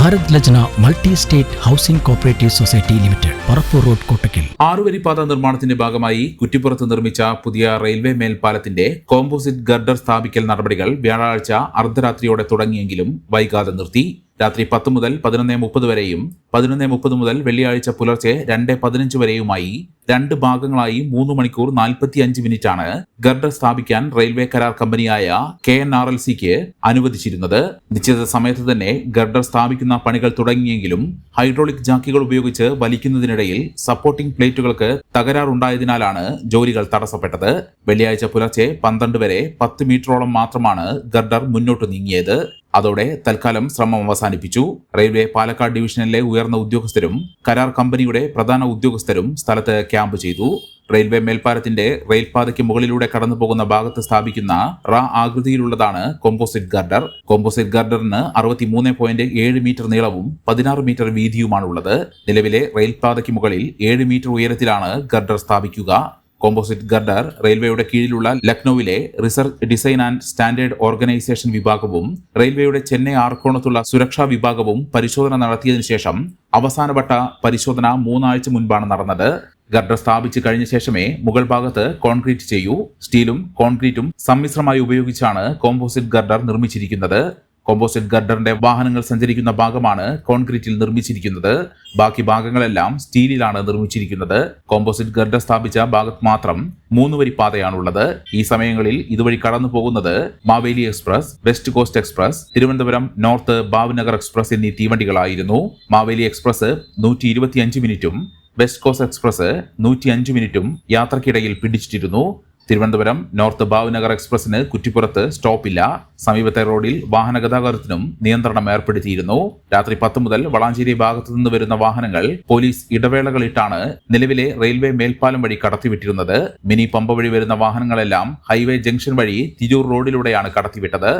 Bharat Lajna multi state housing cooperative society limited Parappur road Kottakkal. ആറുവരിപ്പാത നിർമ്മാണത്തിന്റെ ഭാഗമായി കുറ്റിപ്പുറത്ത് നിർമ്മിച്ച പുതിയ റെയിൽവേ മേൽപ്പാലത്തിന്റെ കോമ്പോസിറ്റ് ഗർഡർ സ്ഥാപിക്കൽ നടപടികൾ വ്യാഴാഴ്ച അർദ്ധരാത്രിയോടെ തുടങ്ങിയെങ്കിലും വൈകാതെ നിർത്തി. രാത്രി പത്ത് മുതൽ പതിനൊന്ന് മുപ്പത് വരെയും പതിനൊന്ന് മുപ്പത് മുതൽ വെള്ളിയാഴ്ച പുലർച്ചെ രണ്ട് പതിനഞ്ച് വരെയുമായി രണ്ട് ഭാഗങ്ങളായി മൂന്ന് മണിക്കൂർ നാൽപ്പത്തി അഞ്ച് മിനിറ്റാണ് ഗർഡർ സ്ഥാപിക്കാൻ റെയിൽവേ കരാർ കമ്പനിയായ കെ എൻ ആർ എൽ സിക്ക് അനുവദിച്ചിരുന്നത്. നിശ്ചിത സമയത്ത് തന്നെ ഗർഡർ സ്ഥാപിക്കുന്ന പണികൾ തുടങ്ങിയെങ്കിലും ഹൈഡ്രോളിക് ജാക്കികൾ ഉപയോഗിച്ച് വലിക്കുന്നതിനിടയിൽ സപ്പോർട്ടിംഗ് പ്ലേറ്റുകൾക്ക് തകരാറുണ്ടായതിനാലാണ് ജോലികൾ തടസ്സപ്പെട്ടത്. വെള്ളിയാഴ്ച പുലർച്ചെ പന്ത്രണ്ട് വരെ പത്ത് മീറ്ററോളം മാത്രമാണ് ഗർഡർ മുന്നോട്ട് നീങ്ങിയത്. അതോടെ തൽക്കാലം ശ്രമം അവസാനിപ്പിച്ചു. റെയിൽവേ പാലക്കാട് ഡിവിഷനിലെ ഉയർന്ന ഉദ്യോഗസ്ഥരും കരാർ കമ്പനിയുടെ പ്രധാന ഉദ്യോഗസ്ഥരും സ്ഥലത്ത് ക്യാമ്പ് ചെയ്തു. റെയിൽവേ മേൽപ്പാലത്തിന്റെ റെയിൽപാതയ്ക്ക് മുകളിലൂടെ കടന്നുപോകുന്ന ഭാഗത്ത് സ്ഥാപിക്കുന്ന റ ആകൃതിയിലുള്ളതാണ് കോമ്പോസിറ്റ് ഗർഡർ കോമ്പോസിറ്റ് ഗർഡറിന് അറുപത്തിമൂന്ന് പോയിന്റ് ഏഴ് മീറ്റർ നീളവും പതിനാറ് മീറ്റർ വീതിയുമാണുള്ളത്. നിലവിലെ റെയിൽപാതയ്ക്ക് മുകളിൽ ഏഴ് മീറ്റർ ഉയരത്തിലാണ് ഗർഡർ സ്ഥാപിക്കുക. കോമ്പോസിറ്റ് ഗർഡർ റെയിൽവേയുടെ കീഴിലുള്ള ലക്നൌവിലെ research design and standard organisation വിഭാഗവും റെയിൽവേയുടെ ചെന്നൈ ആർക്കോണത്തുള്ള സുരക്ഷാ വിഭാഗവും പരിശോധന നടത്തിയതിനു ശേഷം അവസാനവട്ട പരിശോധന മൂന്നാഴ്ച മുൻപാണ് നടന്നത്. ഗർഡർ സ്ഥാപിച്ചു കഴിഞ്ഞ ശേഷമേ മുകൾ ഭാഗത്ത് കോൺക്രീറ്റ് ചെയ്യൂ. സ്റ്റീലും കോൺക്രീറ്റും സമ്മിശ്രമായി ഉപയോഗിച്ചാണ് കോമ്പോസിറ്റ് ഗർഡർ നിർമ്മിച്ചിരിക്കുന്നത്. കോമ്പോസിറ്റ് ഗർഡറിന്റെ വാഹനങ്ങൾ സഞ്ചരിക്കുന്ന ഭാഗമാണ് കോൺക്രീറ്റിൽ നിർമ്മിച്ചിരിക്കുന്നത്. ബാക്കി ഭാഗങ്ങളെല്ലാം സ്റ്റീലിലാണ് നിർമ്മിച്ചിരിക്കുന്നത്. കോമ്പോസിറ്റ് ഗർഡർ സ്ഥാപിച്ച ഭാഗത്ത് മാത്രം മൂന്ന് വരി പാതയാണുള്ളത്. ഈ സമയങ്ങളിൽ ഇതുവഴി കടന്നു പോകുന്നത് Maveli express west coast express Thiruvananthapuram north Bhavnagar express എന്നീ തീവണ്ടികളായിരുന്നു. മാവേലി എക്സ്പ്രസ് നൂറ്റി മിനിറ്റും വെസ്റ്റ് കോസ്റ്റ് എക്സ്പ്രസ് നൂറ്റി മിനിറ്റും യാത്രക്കിടയിൽ പിടിച്ചിട്ടിരുന്നു. തിരുവനന്തപുരം നോർത്ത് ഭാവ്നഗർ എക്സ്പ്രസിന് കുറ്റിപ്പുറത്ത് സ്റ്റോപ്പില്ല. സമീപത്തെ റോഡിൽ വാഹന ഗതാഗതത്തിനും നിയന്ത്രണം ഏർപ്പെടുത്തിയിരുന്നു. രാത്രി പത്ത് മുതൽ വളാഞ്ചേരി ഭാഗത്തു നിന്ന് വരുന്ന വാഹനങ്ങൾ പോലീസ് ഇടവേളകളിട്ടാണ് നിലവിലെ റെയിൽവേ മേൽപ്പാലം വഴി കടത്തിവിട്ടിരുന്നത്. മിനി പമ്പ വഴി വരുന്ന വാഹനങ്ങളെല്ലാം ഹൈവേ ജംഗ്ഷൻ വഴി തിരൂർ റോഡിലൂടെയാണ് കടത്തിവിട്ടത്.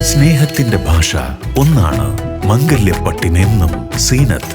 സ്നേഹത്തിന്റെ ഭാഷ ഒന്നാണ് മംഗല്യപ്പട്ടിനെന്നും Seenath.